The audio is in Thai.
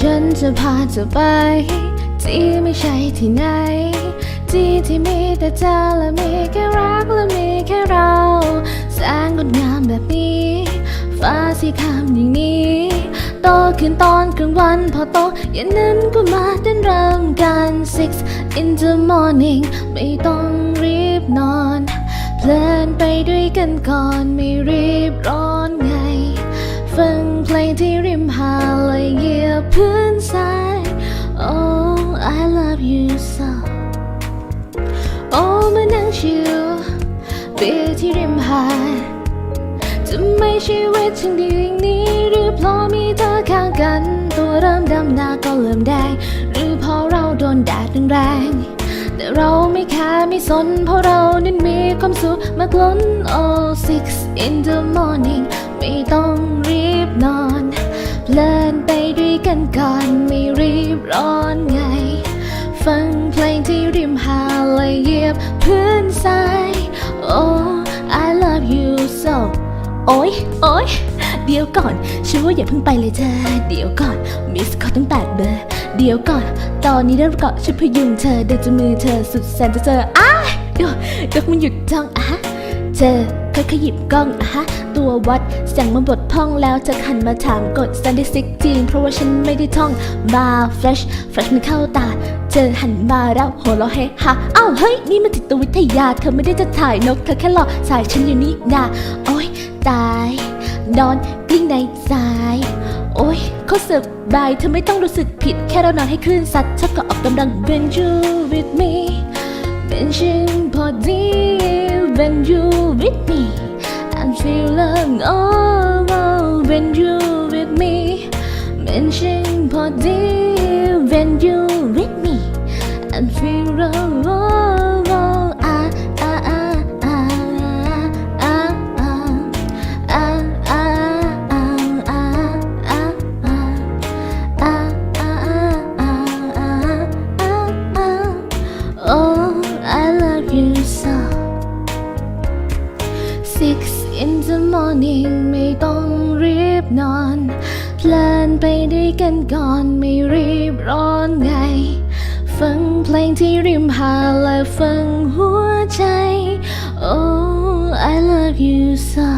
ฉันจะพาเธอไป ที่ไม่ใช่ที่ไหน ที่ที่มีแต่เธอและมีแค่รักและมีแค่เรา แสงงดงามแบบนี้ ฟ้าสีคามอย่างนี้โตขึ้นตอนกลางวันพอโตเย็นนั้นก็มาเต้นรำกัน six in the morning ไม่ต้องรีบนอน เพลินไปด้วยกันก่อนไม่รีบร้อน ฟังเพลงที่ริมหาดและเหยียบพื้นทราย Oh I love you so โอ้มานั่งชิวเบียร์ที่ริมหาดจะไม่ชีวิตฉันดีอย่างนี้หรือเพราะมีเธอข้างกัน ตัวเริ่มดำหน้าก็เริ่มแดง หรือเพราะเราโดนแดดแรงๆแต่เราไม่แค่ไม่สนเพราะเรานั้นมีความสุขมากล้น Oh six in the morning ฟังเพลงที่ริมหาดและเหยียบพื้นทราย Oh I love you so โอ๊ยโอ๊ยเดี๋ยวก่อนฉันว่าอย่าเพิ่งไปเลยเธอเดี๋ยวก่อน มิสคอต้องแปดเบอร์ เดี๋ยวก่อน ตอนนี้เริ่มเกาะฉันพยุงเธอเดินจนมือเธอสุดแสนจะเจออ้าเดี๋ยวเดี๋ยวมันหยุดจ้องอะฮะเธอค่อยขยิบกล้องอะฮะ ตัววัดเสียงมันบดพ่องแล้วเธอหันมาถามกดสันดิสิกจีนเพราะว่าฉันไม่ได้ท่องมาเฟรชเฟรชมันเข้าตาเธอหันมาแล้วโหเราะเฮฮาอ้าวเฮ้ย นี่มันจิตวิทยา เธอไม่ได้จะถ่ายนก เธอแค่หลอกสายฉันอยู่นี่นาโอ้ยตายนอนกลิ้งในสาย โอ้ยเขาสบายเธอไม่ต้องรู้สึกผิด แค่เรานอนให้คลื่นซัดเธอก็ออกกำลัง When you with me เป็นฉันพอดี When you with me feel like all over when you with me. Mention body when you with me. And feel alone the morning ไม่ต้องรีบนอนเพลินไปด้วยกันก่อนไม่รีบร้อนไง ฟังเพลงที่ริมหาดและฟังหัวใจ Oh I love you so